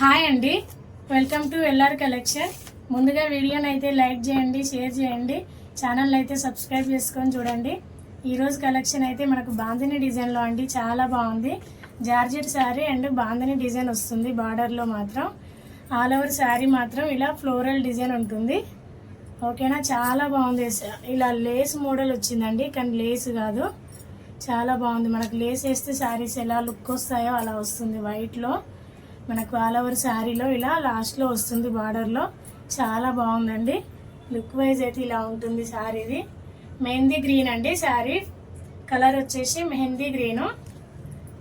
Hi అండి. Welcome to LR collection ముందుగా వీడియోని అయితే లైక్ చేయండి షేర్ చేయండి ఛానల్ అయితే సబ్స్క్రైబ్ చేసుకొని చూడండి. ఈరోజు కలెక్షన్ అయితే మనకు బాందిని డిజైన్లో అండి. చాలా బాగుంది. Georgette saree and bandhani design వస్తుంది బార్డర్లో మాత్రం. ఆల్ ఓవర్ శారీ మాత్రం ఇలా ఫ్లోరల్ డిజైన్ ఉంటుంది. ఓకేనా చాలా బాగుంది. ఇలా లేస్ మోడల్ వచ్చిందండి. కానీ లేస్ కాదు. చాలా బాగుంది. మనకు లేస్ వేస్తే శారీస్ ఎలా లుక్ వస్తాయో అలా వస్తుంది వైట్లో మనకు ఆల్ ఓవర్ శారీలో ఇలా లాస్ట్లో వస్తుంది బార్డర్లో. చాలా బాగుందండి. లుక్ వైజ్ అయితే ఇలా ఉంటుంది శారీది మెహందీ గ్రీన్ అండి శారీ. కలర్ వచ్చేసి మెహందీ గ్రీను.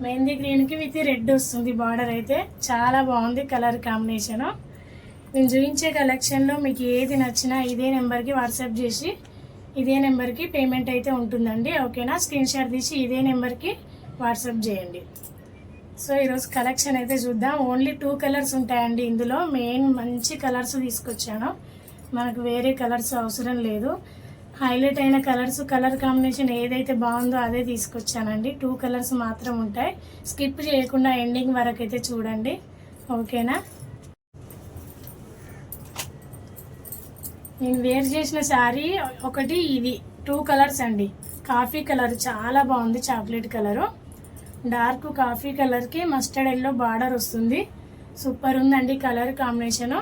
మెహందీ గ్రీన్కి విత్ రెడ్ వస్తుంది బార్డర్ అయితే. చాలా బాగుంది కలర్ కాంబినేషను. నేను చూపించే కలెక్షన్లో మీకు ఏది నచ్చినా ఇదే నెంబర్కి వాట్సాప్ చేసి ఇదే నెంబర్కి పేమెంట్ అయితే ఉంటుందండి. ఓకేనా? స్క్రీన్ షాట్ తీసి ఇదే నెంబర్కి వాట్సాప్ చేయండి. సో ఈరోజు కలెక్షన్ అయితే చూద్దాం. ఓన్లీ టూ కలర్స్ ఉంటాయండి ఇందులో. మెయిన్ మంచి కలర్స్ తీసుకొచ్చాను. మనకు వేరే కలర్స్ అవసరం లేదు. హైలైట్ అయిన కలర్స్ కలర్ కాంబినేషన్ ఏదైతే బాగుందో అదే తీసుకొచ్చానండి. టూ కలర్స్ మాత్రం ఉంటాయి. స్కిప్ చేయకుండా ఎండింగ్ వరకు అయితే చూడండి. ఓకేనా నేను వేర్ చేసిన శారీ ఒకటి ఇది. టూ కలర్స్ అండి. కాఫీ కలర్ చాలా బాగుంది చాక్లెట్ కలరు డార్క్ కాఫీ కలర్కి మస్టర్డ్ ఎల్లో బార్డర్ వస్తుంది. సూపర్ ఉందండి colour combination.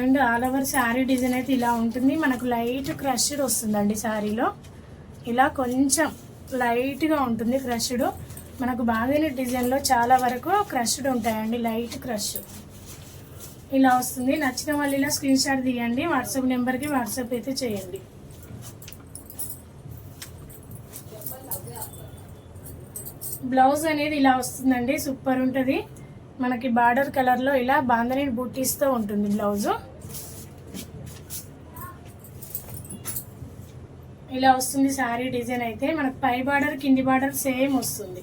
And all over saree design అయితే ఇలా ఉంటుంది. మనకు లైట్ క్రష్డ్ వస్తుందండి శారీలో. ఇలా కొంచెం లైట్గా ఉంటుంది క్రష్డ్. మనకు బాగానే డిజైన్లో చాలా వరకు క్రష్డ్ ఉంటాయండి లైట్ క్రష్. ఇలా వస్తుంది. నచ్చిన వాళ్ళు ఇలా స్క్రీన్ షాట్ తీయండి. వాట్సాప్ నెంబర్కి వాట్సాప్ అయితే చేయండి. బ్లౌజ్ అనేది ఇలా వస్తుందండి సూపర్ ఉంటుంది. మనకి బార్డర్ కలర్లో ఇలా బాందని బూటీస్తో ఉంటుంది బ్లౌజు. ఇలా వస్తుంది శారీ డిజైన్ అయితే మనకు పై బార్డర్ కింది బార్డర్ సేమ్ వస్తుంది.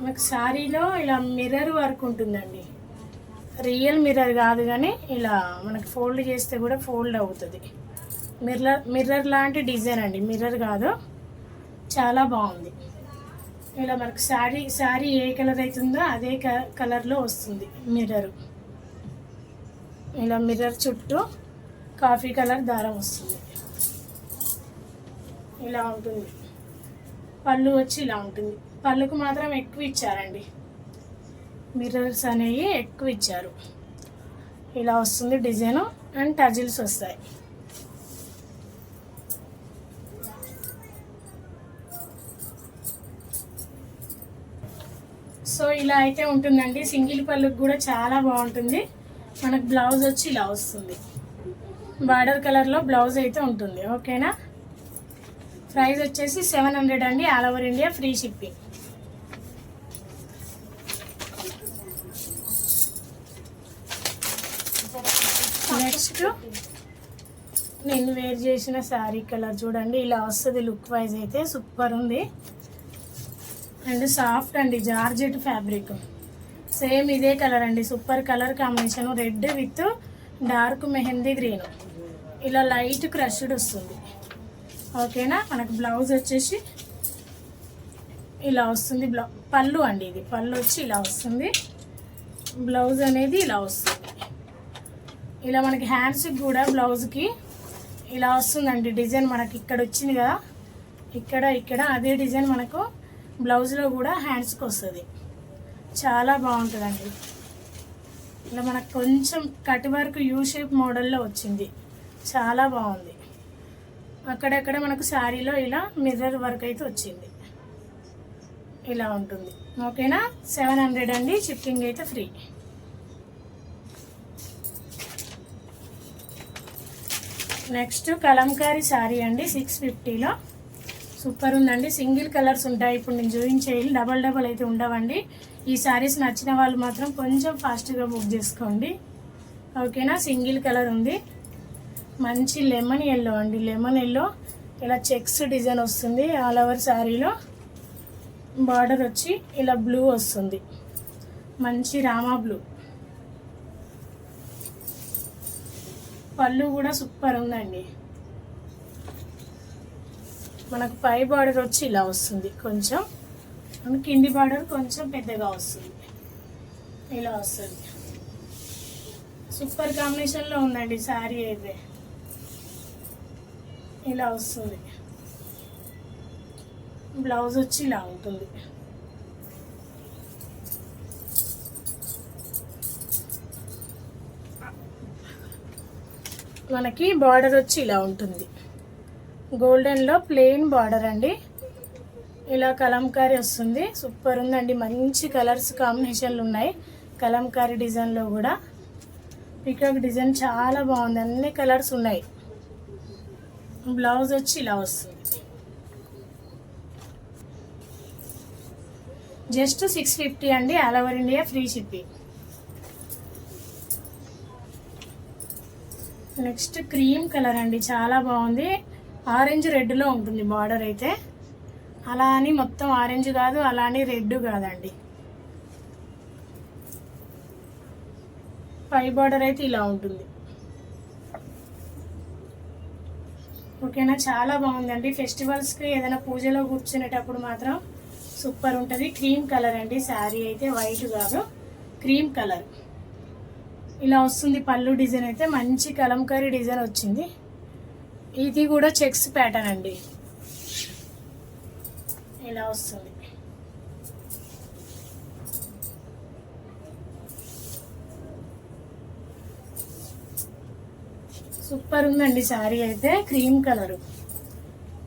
మనకు శారీలో ఇలా మిర్రర్ వర్క్ ఉంటుందండి. రియల్ మిర్రర్ కాదు కానీ ఇలా మనకు ఫోల్డ్ చేస్తే కూడా ఫోల్డ్ అవుతుంది. మిర్రర్ మిర్రర్ లాంటి డిజైన్ అండి. మిర్రర్ కాదు. చాలా బాగుంది. ఇలా మనకు శారీ శారీ ఏ కలర్ అవుతుందో అదే క- కలర్లో వస్తుంది మిర్రర్. ఇలా మిర్రర్ చుట్టూ కాఫీ కలర్ దారం వస్తుంది. ఇలా ఉంటుంది. పళ్ళు వచ్చి ఇలా ఉంటుంది. పళ్ళుకు మాత్రం ఎక్కువ ఇచ్చారండి. మిర్రర్స్ అనేవి ఎక్కువ ఇచ్చారు. ఇలా వస్తుంది డిజైన్ అండ్ టజిల్స్ వస్తాయి. సో ఇలా అయితే ఉంటుందండి. సింగిల్ పళ్ళుకి కూడా చాలా బాగుంటుంది. మనకు బ్లౌజ్ వచ్చి ఇలా వస్తుంది. బార్డర్ కలర్లో బ్లౌజ్ అయితే ఉంటుంది. ఓకేనా? ప్రైస్ వచ్చేసి సెవెన్ హండ్రెడ్ అండి. All over India free shipping. Next నేను వేర్ చేసిన శారీ కలర్ చూడండి. ఇలా వస్తుంది లుక్ వైజ్ అయితే సూపర్ ఉంది. అండ్ సాఫ్ట్ అండి జార్జెట్ ఫ్యాబ్రిక్. సేమ్ ఇదే కలర్ అండి super colour combination. Red with dark mehndi green. ఇలా లైట్ క్రష్డ్ వస్తుంది. ఓకేనా? మనకు బ్లౌజ్ వచ్చేసి ఇలా వస్తుంది. బ్లౌ పళ్ళు అండి ఇది. పళ్ళు వచ్చి ఇలా వస్తుంది. బ్లౌజ్ అనేది ఇలా వస్తుంది. ఇలా మనకి హ్యాండ్స్కి కూడా బ్లౌజ్కి ఇలా వస్తుందండి. డిజైన్ మనకి ఇక్కడ వచ్చింది కదా? ఇక్కడ ఇక్కడ అదే డిజైన్ మనకు బ్లౌజ్లో కూడా హ్యాండ్స్కి వస్తుంది. చాలా బాగుంటుందండి. ఇలా మనకు కొంచెం కట్ వర్క్ యూ షేప్ మోడల్లో వచ్చింది. చాలా బాగుంది. అక్కడక్కడ మనకు శారీలో ఇలా మిర్రర్ వర్క్ అయితే వచ్చింది. ఇలా ఉంటుంది. ఓకేనా? సెవెన్ హండ్రెడ్ అండి. షిప్పింగ్ అయితే ఫ్రీ. నెక్స్ట్ కలంకారీ శారీ అండి. సిక్స్ ఫిఫ్టీలో సూపర్ ఉందండి. సింగిల్ కలర్స్ ఉంటాయి. ఇప్పుడు నేను చూపించేయాలి డబల్ డబల్ అయితే ఉండవండి. ఈ శారీస్ నచ్చిన వాళ్ళు మాత్రం కొంచెం ఫాస్ట్గా బుక్ చేసుకోండి. ఓకేనా? సింగిల్ కలర్ ఉంది. మంచి లెమన్ ఎల్లో అండి. లెమన్ ఎల్లో ఇలా చెక్స్ డిజైన్ వస్తుంది ఆల్ ఓవర్ శారీలో బార్డర్ వచ్చి ఇలా బ్లూ వస్తుంది. మంచి రామా బ్లూ. పళ్ళు కూడా సూపర్ ఉందండి. మనకు పై బార్డర్ వచ్చి ఇలా వస్తుంది కొంచెం. కింది బార్డర్ కొంచెం పెద్దగా వస్తుంది. ఇలా వస్తుంది. సూపర్ కాంబినేషన్లో ఉందండి శారీ అయితే. ఇలా వస్తుంది. బ్లౌజ్ వచ్చి ఇలా ఉంటుంది మనకి బార్డర్ వచ్చి ఇలా ఉంటుంది. గోల్డెన్లో ప్లెయిన్ బార్డర్ అండి. ఇలా కలంకారీ వస్తుంది. సూపర్ ఉందండి. మంచి కలర్స్ కాంబినేషన్లు ఉన్నాయి. కలంకారీ డిజైన్లో కూడా. పికాక్ డిజైన్ చాలా బాగుంది. అన్ని కలర్స్ ఉన్నాయి. బ్లౌజ్ వచ్చి ఇలా వస్తుంది. జస్ట్ సిక్స్ ఫిఫ్టీ అండి. All over India free shipping. Next cream colour అండి. చాలా బాగుంది. ఆరెంజ్ రెడ్లో ఉంటుంది బార్డర్ అయితే. అలా అని మొత్తం ఆరెంజ్ కాదు అలా అని రెడ్ కాదండి. పై బార్డర్ అయితే ఇలా ఉంటుంది. ఓకేనా? చాలా బాగుందండి. ఫెస్టివల్స్కి ఏదైనా పూజలో కూర్చునేటప్పుడు మాత్రం సూపర్ ఉంటుంది. క్రీమ్ కలర్ అండి. శారీ అయితే వైట్ కాదు. Cream colour. ఇలా వస్తుంది పళ్ళు డిజైన్ అయితే. మంచి కలంకారీ డిజైన్ వచ్చింది. ఇది కూడా చెక్స్ ప్యాటర్న్ అండి. ఇలా వస్తుంది? సూపర్ ఉందండి శారీ అయితే క్రీమ్ కలర్.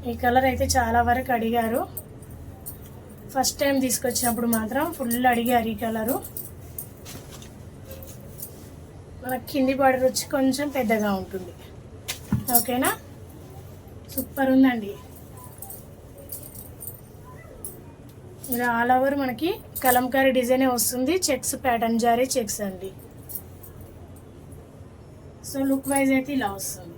ఈ కలర్ అయితే చాలా వరకు అడిగారు. ఫస్ట్ టైం తీసుకొచ్చినప్పుడు మాత్రం ఫుల్ అడిగారు ఈ కలరు. మనకి కింది బార్డర్ వచ్చి కొంచెం పెద్దగా ఉంటుంది. ఓకేనా? సూపర్ ఉందండి. ఇలా ఆల్ ఓవర్ మనకి కలంకారీ డిజైనే వస్తుంది. చెక్స్ ప్యాటర్న్ జారీ చెక్స్ అండి. సో లుక్ వైజ్ అయితే ఇలా వస్తుంది.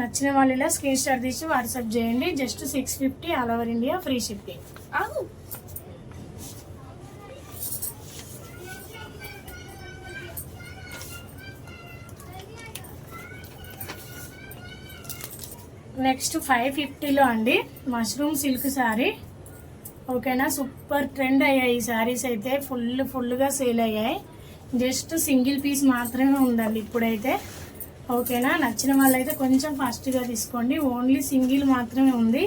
నచ్చిన వాళ్ళు ఇలా స్క్రీన్ షాట్ తీసి వాట్సాప్ చేయండి. Just six fifty all over India free shipping. Next five ఫిఫ్టీలో అండి మష్రూమ్ సిల్క్ శారీ. ఓకేనా? సూపర్ ట్రెండ్ అయ్యాయి ఈ శారీస్ అయితే. ఫుల్ ఫుల్గా సేల్ అయ్యాయి. జస్ట్ సింగిల్ పీస్ మాత్రమే ఉందండి ఇప్పుడైతే. ఓకేనా? నచ్చిన వాళ్ళైతే కొంచెం ఫాస్ట్గా తీసుకోండి. ఓన్లీ సింగిల్ మాత్రమే ఉంది.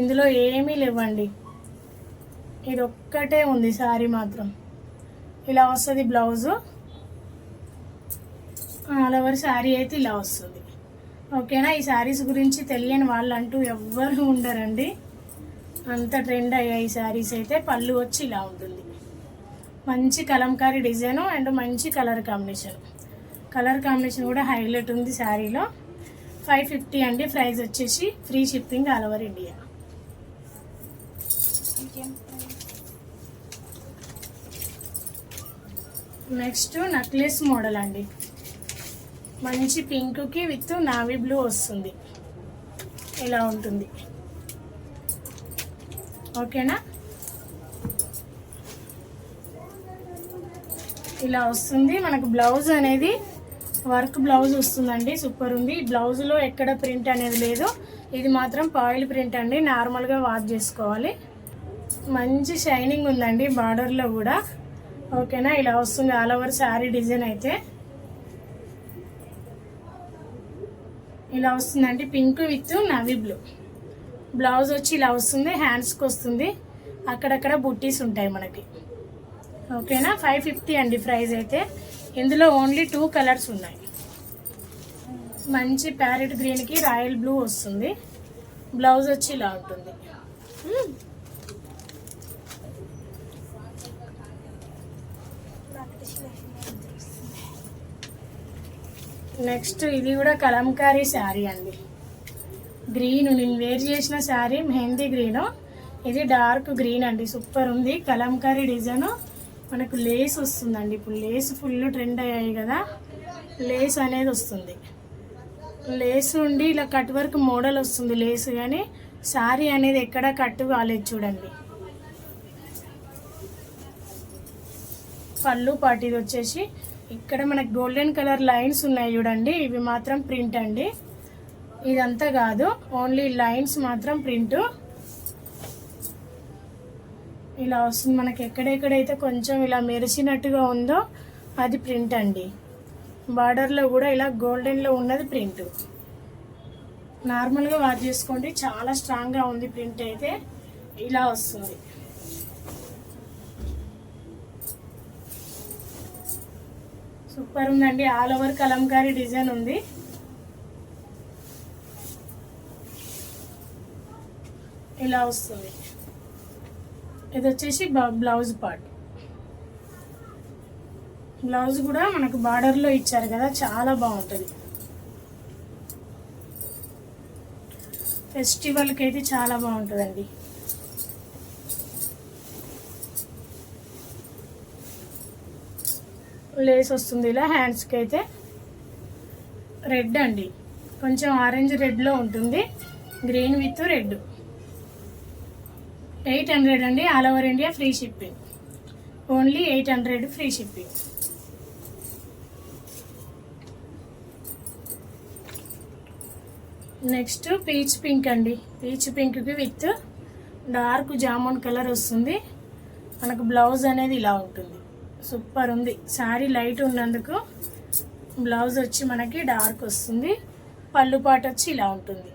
ఇందులో ఏమీ లేవండి. ఇది ఒక్కటే ఉంది శారీ మాత్రం. ఇలా వస్తుంది బ్లౌజు. ఆల్ ఓవర్ శారీ అయితే ఇలా వస్తుంది. ఓకేనా? ఈ శారీస్ గురించి తెలియని వాళ్ళు అంటూ ఎవ్వరు ఉండరండి. అంత ట్రెండ్ అయ్యాయి ఈ శారీస్ అయితే. పళ్ళు వచ్చి ఇలా ఉంటుంది. మంచి కలంకారీ డిజైన్ అండ్ మంచి కలర్ కాంబినేషన్ కలర్ కాంబినేషన్ కూడా హైలైట్ ఉంది శారీలో. ఫైవ్ ఫిఫ్టీ అండి. ప్రైస్ వచ్చేసి free shipping all over India next necklace model అండి. మంచి పింక్కి విత్ నావీ బ్లూ వస్తుంది. ఇలా ఉంటుంది. ఓకేనా? ఇలా వస్తుంది. మనకు బ్లౌజ్ అనేది వర్క్ బ్లౌజ్ వస్తుందండి. సూపర్ ఉంది. బ్లౌజ్లో ఎక్కడ ప్రింట్ అనేది లేదు. ఇది మాత్రం పాయిల్ ప్రింట్ అండి. నార్మల్గా వాష్ చేసుకోవాలి. మంచి షైనింగ్ ఉందండి బార్డర్లో కూడా. ఓకేనా? ఇలా వస్తుంది. ఆల్ ఓవర్ శారీ డిజైన్ అయితే. ఇలా వస్తుందండి pink with navy blue. Blouse వచ్చి ఇలా వస్తుంది హ్యాండ్స్కి వస్తుంది. అక్కడక్కడ బుట్టీస్ ఉంటాయి మనకి. ఓకేనా? ఫైవ్ ఫిఫ్టీ అండి ప్రైస్ అయితే. ఇందులో ఓన్లీ టూ కలర్స్ ఉన్నాయి. మంచి ప్యారెట్ గ్రీన్కి రాయల్ బ్లూ వస్తుంది. బ్లౌజ్ వచ్చి ఇలా ఉంటుంది. నెక్స్ట్ ఇది కూడా కలంకారీ శారీ అండి. గ్రీన్ నేను వేర్ చేసిన శారీ మెహందీ గ్రీన్ ఇది డార్క్ గ్రీన్ అండి సూపర్ ఉంది. కలంకారీ డిజైన్. మనకు లేస్ వస్తుందండి. ఇప్పుడు లేస్ ఫుల్ ట్రెండ్ అయ్యాయి కదా. లేస్ అనేది వస్తుంది. లేస్ ఉండి ఇలా కట్ వర్క్ మోడల్ వస్తుంది లేస్ కానీ శారీ అనేది ఎక్కడ కట్టు కాలేదు చూడండి. పళ్ళు పాటిది వచ్చేసి ఇక్కడ మనకి గోల్డెన్ కలర్ లైన్స్ ఉన్నాయి చూడండి. ఇవి మాత్రం ప్రింట్ అండి. ఇదంతా కాదు. ఓన్లీ లైన్స్ మాత్రం ప్రింట్. ఇలా వస్తుంది. మనకి ఎక్కడెక్కడైతే కొంచెం ఇలా మెరిసినట్టుగా ఉందో అది ప్రింట్ అండి. బార్డర్లో కూడా ఇలా గోల్డెన్లో ఉన్నది ప్రింట్. నార్మల్గా వాచ్ చేసుకోండి. చాలా స్ట్రాంగ్గా ఉంది ప్రింట్ అయితే. ఇలా వస్తుంది. సూపర్ ఉందండి. ఆల్ ఓవర్ కలంకారీ డిజైన్ ఉంది. ఇలా వస్తుంది. ఇది వచ్చేసి బ్లౌజ్ పార్ట్. బ్లౌజ్ కూడా మనకు బార్డర్లో ఇచ్చారు కదా చాలా బాగుంటుంది. ఫెస్టివల్కి అయితే చాలా బాగుంటుందండి. లేస్ వస్తుంది ఇలా హ్యాండ్స్కి అయితే. రెడ్ అండి. కొంచెం ఆరెంజ్ రెడ్లో ఉంటుంది. Green with red eight hundred అండి. All over India free shipping only eight hundred free shipping next peach pink అండి. పీచ్ పింక్కి విత్ డార్క్ జామున్ కలర్ వస్తుంది. మనకు బ్లౌజ్ అనేది ఇలా ఉంటుంది. సూపర్ ఉంది. శారీ లైట్ ఉన్నందుకు బ్లౌజ్ వచ్చి మనకి డార్క్ వస్తుంది. పళ్ళు పాట వచ్చి ఇలా ఉంటుంది.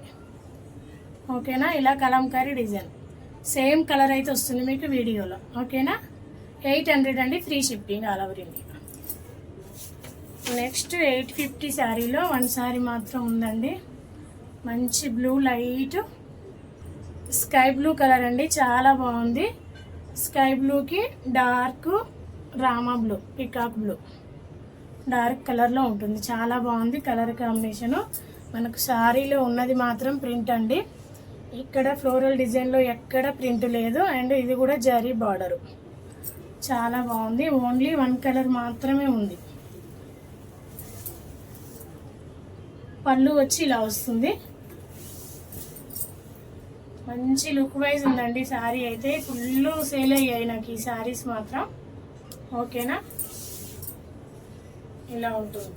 ఓకేనా? ఇలా కలంకారీ డిజైన్. సేమ్ కలర్ అయితే వస్తుంది మీకు వీడియోలో. ఓకేనా? ఎయిట్ హండ్రెడ్ అండి free shipping all over India. Next eight fifty శారీలో వన్ శారీ మాత్రం ఉందండి. మంచి blue light. Sky blue colour అండి చాలా బాగుంది. స్కై బ్లూకి dark Rama blue peacock blue. Dark కలర్లో ఉంటుంది. చాలా బాగుంది కలర్ కాంబినేషను. మనకు శారీలో ఉన్నది మాత్రం ప్రింట్ అండి. ఇక్కడ ఫ్లోరల్ డిజైన్లో ఎక్కడ ప్రింట్ లేదు. అండ్ ఇది కూడా జరీ బార్డరు. చాలా బాగుంది. ఓన్లీ వన్ కలర్ మాత్రమే ఉంది. పళ్ళు వచ్చి ఇలా వస్తుంది. మంచి లుక్ వైజ్ ఉందండి శారీ అయితే. ఫుల్ సేల్ అయ్యాయి నాకు ఈ శారీస్ మాత్రం. ఓకేనా? ఇలా ఉంటుంది.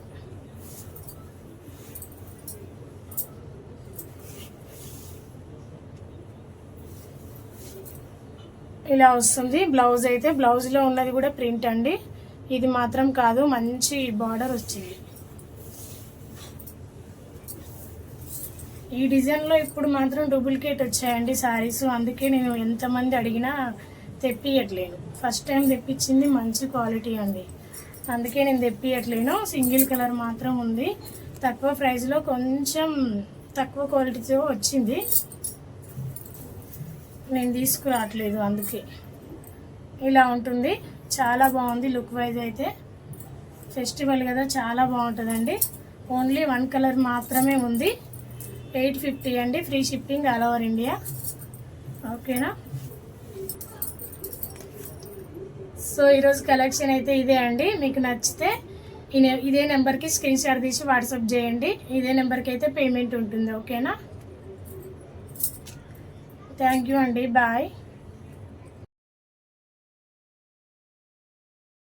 ఇలా వస్తుంది. బ్లౌజ్ అయితే బ్లౌజ్లో ఉన్నది కూడా ప్రింట్ అండి. ఇది మాత్రం కాదు మంచి బార్డర్ వచ్చింది. ఈ డిజైన్లో ఇప్పుడు మాత్రం డూప్లికేట్ వచ్చాయండి శారీస్ అందుకే నేను ఎంతమంది అడిగినా తెప్పియట్లేను ఫస్ట్ టైం తెప్పించింది మంచి క్వాలిటీ అండి అందుకే నేను తెప్పియట్లేను. సింగిల్ కలర్ మాత్రం ఉంది. తక్కువ ప్రైస్లో కొంచెం తక్కువ క్వాలిటీతో వచ్చింది. నేను తీసుకురావట్లేదు అందుకే. ఇలా ఉంటుంది. చాలా బాగుంది లుక్ వైజ్ అయితే. ఫెస్టివల్ కదా చాలా బాగుంటుందండి. ఓన్లీ వన్ కలర్ మాత్రమే ఉంది. ఎయిట్ ఫిఫ్టీ అండి. Free shipping all over India ఓకేనా సో ఈరోజు కలెక్షన్ అయితే ఇదే అండి. మీకు నచ్చితే ఈ ఇదే నెంబర్కి స్క్రీన్ షాట్ తీసి వాట్సాప్ చేయండి. ఇదే నెంబర్కి అయితే పేమెంట్ ఉంటుంది. ఓకేనా? థ్యాంక్ యూ అండి. బాయ్.